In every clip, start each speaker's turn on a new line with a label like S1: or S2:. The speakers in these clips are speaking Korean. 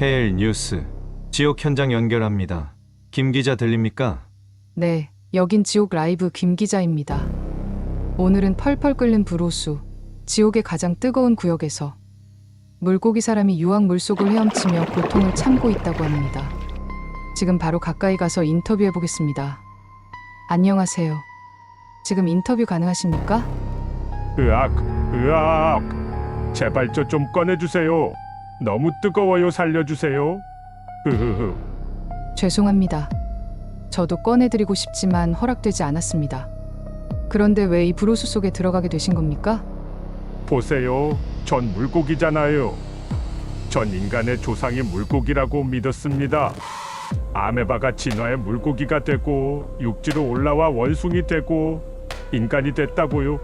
S1: 해일 뉴스 지옥 현장 연결합니다. 김 기자 들립니까?
S2: 네, 여긴 지옥 라이브 김 기자입니다. 오늘은 펄펄 끓는 불호수, 지옥의 가장 뜨거운 구역에서 물고기 사람이 유황 물속을 헤엄치며 고통을 참고 있다고 합니다. 지금 바로 가까이 가서 인터뷰해 보겠습니다. 안녕하세요. 지금 인터뷰 가능하십니까?
S3: 으악, 으악. 제발 저 좀 꺼내주세요. 너무 뜨거워요. 살려주세요. 흐흐흐.
S2: 죄송합니다. 저도 꺼내드리고 싶지만 허락되지 않았습니다. 그런데 왜이 불호수 속에 들어가게 되신 겁니까?
S3: 보세요. 전 물고기잖아요. 전 인간의 조상이 물고기라고 믿었습니다. 아메바가 진화해 물고기가 되고 육지로 올라와 원숭이 되고 인간이 됐다고요.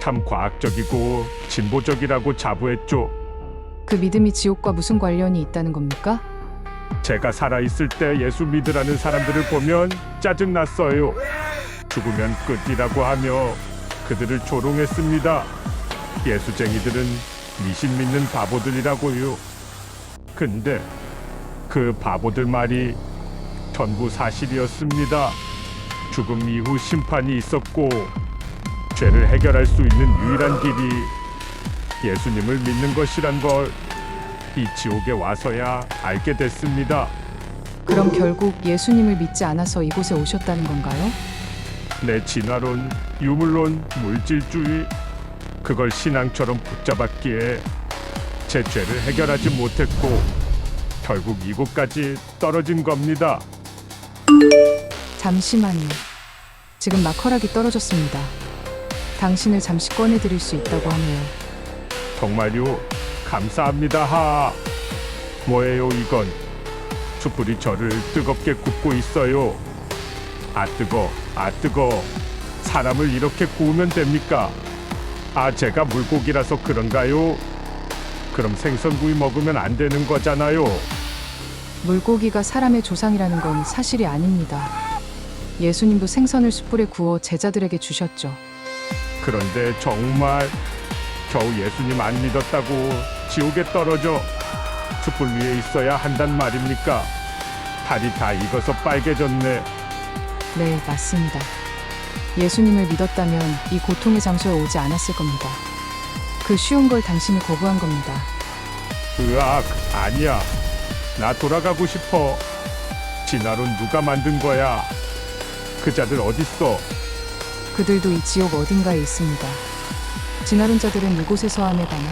S3: 참 과학적이고 진보적이라고 자부했죠.
S2: 그 믿음이 지옥과 무슨 관련이 있다는 겁니까?
S3: 제가 살아있을 때 예수 믿으라는 사람들을 보면 짜증났어요. 죽으면 끝이라고 하며 그들을 조롱했습니다. 예수쟁이들은 미신 믿는 바보들이라고요. 근데 그 바보들 말이 전부 사실이었습니다. 죽음 이후 심판이 있었고 죄를 해결할 수 있는 유일한 길이 예수님을 믿는 것이란 걸 이 지옥에 와서야 알게 됐습니다.
S2: 그럼 결국 예수님을 믿지 않아서 이곳에 오셨다는 건가요?
S3: 내 진화론, 유물론, 물질주의 그걸 신앙처럼 붙잡았기에 제 죄를 해결하지 못했고 결국 이곳까지 떨어진 겁니다.
S2: 잠시만요. 지금 막 허락이 떨어졌습니다. 당신을 잠시 꺼내드릴 수 있다고 하네요.
S3: 정말요 감사합니다 하. 뭐예요 이건? 촛불이 저를 뜨겁게 굽고 있어요. 아 뜨거, 아 뜨거. 사람을 이렇게 구우면 됩니까? 아 제가 물고기라서 그런가요? 그럼 생선구이 먹으면 안 되는 거잖아요.
S2: 물고기가 사람의 조상이라는 건 사실이 아닙니다. 예수님도 생선을 숯불에 구워 제자들에게 주셨죠.
S3: 그런데 정말 겨우 예수님 안 믿었다고 지옥에 떨어져 숯불 위에 있어야 한단 말입니까? 달이 다 익어서 빨개졌네.
S2: 네, 맞습니다. 예수님을 믿었다면 이 고통의 장소에 오지 않았을 겁니다. 그 쉬운 걸 당신이 거부한 겁니다.
S3: 으악, 아니야. 나 돌아가고 싶어. 진화론 누가 만든 거야? 그 자들 어딨어?
S2: 그들도 이 지옥 어딘가에 있습니다. 진화론 자들은 이곳에 서 함에가나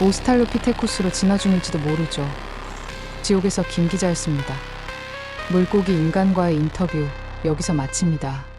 S2: 오스탈로피테쿠스로 진화 중일지도 모르죠. 지옥에서 김 기자였습니다. 물고기 인간과의 인터뷰 여기서 마칩니다.